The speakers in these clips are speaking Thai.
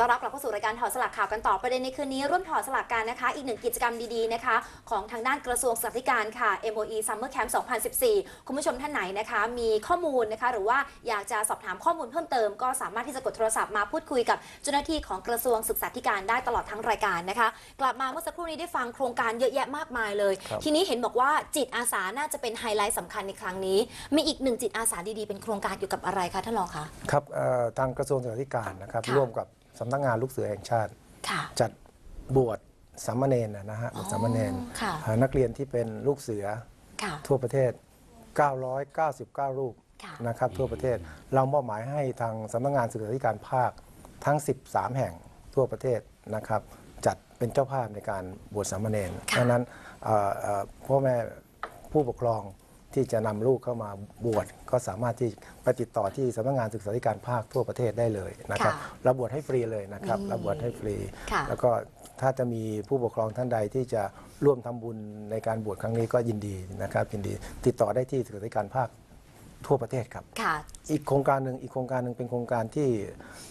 ต้อนรับกลับเข้าสู่รายการถอดสลักข่าวกันต่อประเด็นในคืนนี้ร่วมถอดสลักกันนะคะ อีกหนึ่งกิจกรรมดีๆนะคะของทางด้านกระทรวงศึกษาธิการค่ะ MOE Summer Camp 2014 คุณผู้ชมท่านไหนนะคะ มีข้อมูลนะคะ หรือว่าอยากจะสอบถามข้อมูลเพิ่มเติม ก็สามารถที่จะกดโทรศัพท์มาพูดคุยกับเจ้าหน้าที่ของกระทรวงศึกษาธิการได้ตลอดทั้งรายการนะคะ กลับมาเมื่อสักครู่นี้ได้ฟังโครงการเยอะแยะมากมายเลยครับทีนี้เห็นบอกว่าจิตอาสาน่าจะเป็นไฮไลท์สำคัญในครั้งนี้ มีอีกหนึ่งจิตอาสาดีๆเป็นโครงการเกี่ยวกับอะไรคะท่านรองคะครับเอ่อทางกระทรวงศึกษาธิการนะครับค่ะร่วมกับ สำนักงานลูกเสือแห่งชาติ ค่ะ จัดบวชสามเณรนะนะฮะบวชสามเณรค่ะเอ่อนักเรียนที่เป็นลูกเสือค่ะ ทั่วประเทศ 999 รูปค่ะ นะครับทั่วประเทศเรามอบหมายให้ทางสำนักงานศึกษาธิการภาคทั้ง 13 แห่งทั่วประเทศนะครับจัดเป็นเจ้าภาพในการบวชสามเณรค่ะดังนั้นเอ่อเอ่อพ่อแม่ผู้ปกครอง ที่จะนำลูกเข้ามาบวชก็สามารถที่ไปติดต่อที่สำนักงานศึกษาธิการภาคทั่วประเทศได้เลยนะครับค่ะเราบวชให้ฟรีเลยนะครับอืมเราบวชให้ฟรีค่ะแล้วก็ถ้าจะมีผู้ปกครองท่านใดที่จะร่วมทำบุญในการบวชครั้งนี้ก็ยินดีนะครับยินดีติดต่อได้ที่ศึกษาธิการภาคทั่วประเทศครับค่ะอีกโครงการหนึ่งอีกโครงการหนึ่งเป็นโครงการที่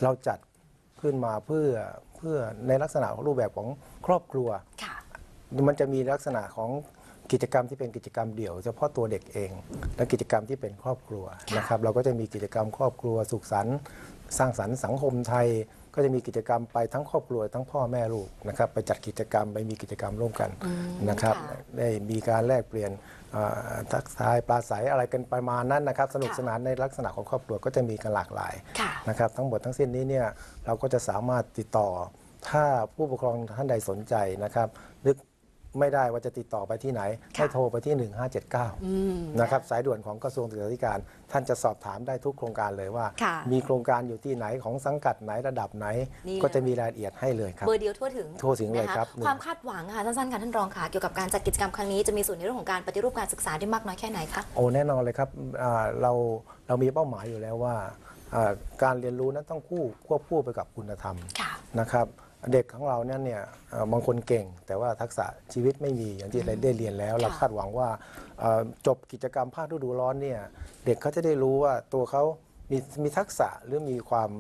เราจัดขึ้นมาเพื่อเพื่อในลักษณะของรูปแบบของครอบครัวค่ะมันจะมีลักษณะของ กิจกรรมที่เป็นกิจกรรมเดี่ยวเฉพาะตัวเด็กเอง และกิจกรรมที่เป็นครอบครัวค่ะนะครับเราก็จะมีกิจกรรมครอบครัวสุขสันต์สร้างสรรค์สังคมไทย ก็จะมีกิจกรรมไปทั้งครอบครัวทั้งพ่อแม่ลูกนะครับไปจัดกิจกรรมไปมีกิจกรรมร่วมกันอืมนะครับค่ะได้มีการแลกเปลี่ยนเอ่อทักทายปราศัยอะไรกันประมาณนั้นนะครับสนุกค่ะสนานในลักษณะของครอบครัวก็จะมีกันหลากหลายค่ะนะครับทั้งหมดทั้งสิ้นนี้เนี่ยเราก็จะสามารถติดต่อถ้าผู้ปกครองท่านใดสนใจนะครับนึก ไม่ได้ว่าจะติดต่อไปที่ไหน ให้โทรไปที่อืม1579 นะครับ สายด่วนของกระทรวงศึกษาธิการ ท่านจะสอบถามได้ทุกโครงการเลยว่าค่ะมีโครงการอยู่ที่ไหนของสังกัดไหนระดับไหนนี่ก็จะมีรายละเอียดให้เลยครับเบอร์เดียวทั่วถึงทั่วถึงเลยนะะครับ ความคาดหวังค่ะสั้นๆค่ะท่านรองค่ะเกี่ยวกับการจัดกิจกรรมครั้งนี้จะมีส่วนในเรื่องของการปฏิรูปการศึกษาได้มากน้อยแค่ไหนคะโอ้แน่นอนเลยครับอ่าเราเรามีเป้าหมายอยู่แล้วว่าอ่า การเรียนรู้นั้นต้องคู่ควบคู่ไปกับคุณธรรมค่ะนะครับ เด็กของเราเนี่ยเนี่ยเอ่อบางคนเก่ง แต่ว่าทักษะชีวิตไม่มีอย่างที่เราได้เรียนแล้ว เราคาดหวังว่าเอ่อจบกิจกรรมภาคฤดูร้อนเนี่ยเด็กเขาจะได้รู้ว่าตัวเขามีมีทักษะหรือมีความ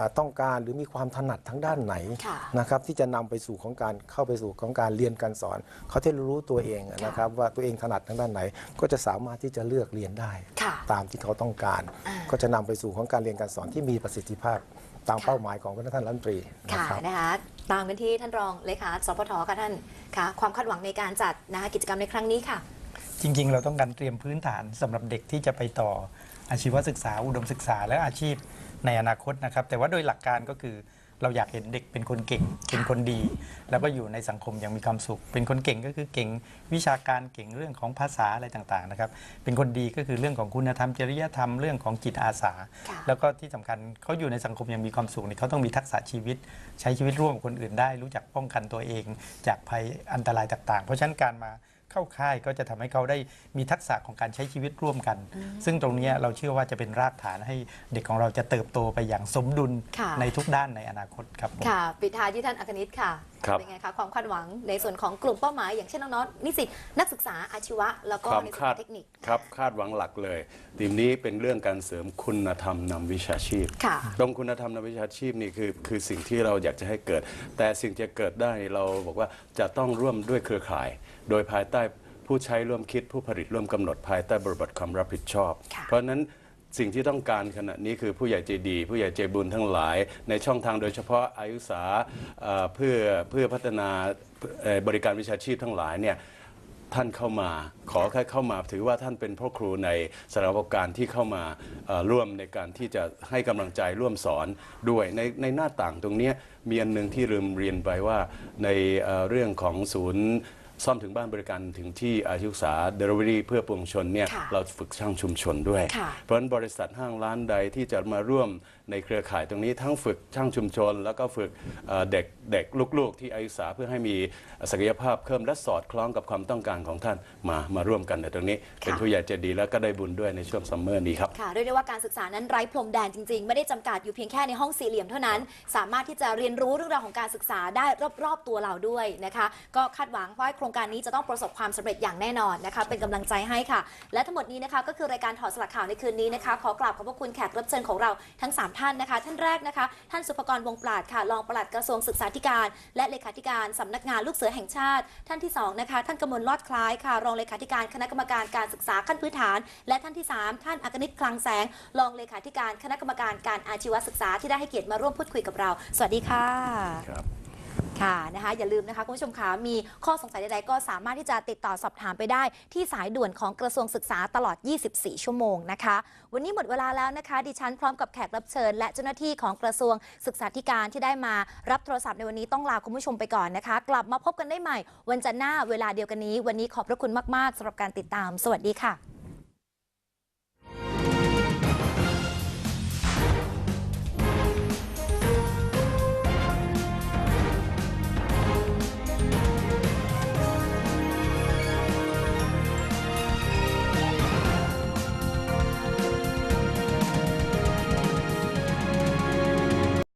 อ่าต้องการหรือมีความถนัดทั้งด้านไหนค่ะ นะครับที่จะนำไปสู่ของการเข้าไปสู่ของการเรียนการสอน เขาจะรู้ตัวเองนะครับว่าตัวเองถนัดทางด้านไหน ก็จะสามารถที่จะเลือกเรียนได้ ค่ะ ตามที่เขาต้องการอ่าก็จะนำไปสู่ของการเรียนการสอนที่มีประสิทธิภาพ ตามค่ะเป้าหมายของท่านรัฐมนตรีนะค่ะครับนะคะตามเป็นที่ท่านรองเลขาสพทค่ะท่านค่ะ ความคาดหวังในการจัดนะคะกิจกรรมในครั้งนี้ค่ะ จริง ๆ เราต้องการเตรียมพื้นฐานสำหรับเด็กที่จะไปต่ออาชีวศึกษาอุดมศึกษาและอาชีพในอนาคตนะครับ แต่ว่าโดยหลักการก็คือ เราอยากเห็นเด็กเป็นคนเก่ง เป็นคนดี แล้วก็อยู่ในสังคมอย่างมีความสุข เป็นคนเก่งก็คือเก่งวิชาการเก่งเรื่องของภาษาอะไรต่างๆนะครับ เป็นคนดีก็คือเรื่องของคุณธรรมจริยธรรมเรื่องของจิตอาสาค่ะแล้วก็ที่สำคัญเขาอยู่ในสังคมอย่างมีความสุขเนี่ยเขาต้องมีทักษะชีวิต ใช้ชีวิตร่วมกับคนอื่นได้ รู้จักป้องกันตัวเอง จากภัยอันตรายต่างๆ เพราะฉะนั้นการมา เข้าค่ายก็จะทำให้เขาได้มีทักษะของการใช้ชีวิตร่วมกัน ซึ่งตรงเนี้ยเราเชื่อว่าจะเป็นรากฐานให้เด็กของเราจะเติบโตไปอย่างสมดุลค่ะในทุกด้านในอนาคตครับผมค่ะปิดท้ายที่ท่านอัคนิตค่ะ ครับเป็นไงคะความคาดหวังในส่วนของกลุ่มเป้าหมาย อย่างเช่นน้องๆนิสิตนักศึกษาอาชีวะ แล้วก็ความในส่วนคาขดองเทคนิคครับคาดหวังหลักเลยทีมนี้เป็นเรื่องการเสริมคุณธรรมนำวิชาชีพค่ะตรงคุณธรรมนำวิชาชีพนี่คือคือสิ่งที่เราอยากจะให้เกิด แต่สิ่งจะเกิดได้เราบอกว่าจะต้องร่วมด้วยเครือข่าย โดยภายใต้ผู้ใช้ร่วมคิดผู้ผลิตร่วมกำหนดภายใต้บริบทความรับผิดชอบค่ะเพราะฉะนั้น สิ่งที่ต้องการขณะนี้คือผู้ใหญ่ใจดี ผู้ใหญ่ใจบุญทั้งหลาย ในช่องทางโดยเฉพาะอายุสาเอ่อเพื่อเพื่อพัฒนาเอ่อบริการวิชาชีพทั้งหลายเนี่ยท่านเข้ามาขอแค่เข้ามาถือว่าท่านเป็นพ่อครูในสถาระกอบการที่เข้ามาเอ่อร่วมในการที่จะให้กำลังใจร่วมสอนด้วยในในหน้าต่างตรงเนี้ยมีอันหนึ่งที่ลืมเรียนไปว่าในเอ่อเรื่องของศูนย์ ซ่อมถึงบ้านบริการถึงที่อาชีวศึกษา Delivery เพื่อปวงชนเนี่ยค่ะเราฝึกช่างชุมชนด้วย ค่ะ เพราะฉะนั้นบริษัทห้างร้านใดที่จะมาร่วม ในเครือข่ายตรงนี้ทั้งฝึกช่างชุมชน แล้วก็ฝึกเด็กเด็กลูกๆ ที่อายุศึกษาเพื่อให้มีศักยภาพเพิ่มและสอดคล้องกับความต้องการของท่านมามาร่วมกันในตรงนี้ เป็นผู้ใหญ่ใจดีแล้วก็ได้บุญด้วยในช่วงซัมเมอร์นี้ครับค่ะเรียกได้ว่าการศึกษานั้นไร้พรมแดนจริงๆ ไม่ได้จำกัดอยู่เพียงแค่ในห้องสี่เหลี่ยมเท่านั้น สามารถที่จะเรียนรู้เรื่องราวของการศึกษาได้รอบๆตัวเราด้วยนะคะ ก็คาดหวังว่าโครงการนี้จะต้องประสบความสำเร็จอย่างแน่นอนนะคะ เป็นกำลังใจให้ค่ะ และทั้งหมดนี้นะคะก็คือรายการถอดสลักข่าวในคืนนี้นะคะ ขอกราบขอบพระคุณแขกรับเชิญของเราทั้ง 3ท่านนะคะ ท่านแรกนะคะ ท่านสุภกรวงปราดค่ะ รองปลัดกระทรวงศึกษาธิการ และเลขาธิการสำนักงานลูกเสือแห่งชาติ ท่านที่สองนะคะ ท่านกมลลอดคล้ายค่ะ รองเลขาธิการคณะกรรมการการศึกษาขั้นพื้นฐาน และท่านที่สามท่านอักนิตคลังแสง รองเลขาธิการคณะกรรมการการอาชีวศึกษาที่ได้ให้เกียรติมาร่วมพูดคุยกับเรา สวัสดีค่ะครับ ค่ะนะคะอย่าลืมนะคะคุณผู้ชมคะมีข้อสงสัยใดๆก็สามารถที่จะติดต่อสอบถามไปได้ ที่สายด่วนของกระทรวงศึกษาตลอด 24 ชั่วโมงนะคะ วันนี้หมดเวลาแล้วนะคะ ดิฉันพร้อมกับแขกรับเชิญ และเจ้าหน้าที่ของกระทรวงศึกษาธิการที่ได้มารับโทรศัพท์ในวันนี้ต้องลาคุณผู้ชมไปก่อนนะคะ กลับมาพบกันได้ใหม่ วันจันทร์หน้าเวลาเดียวกันนี้ วันนี้ขอบพระคุณมากๆสำหรับการติดตาม สวัสดีค่ะ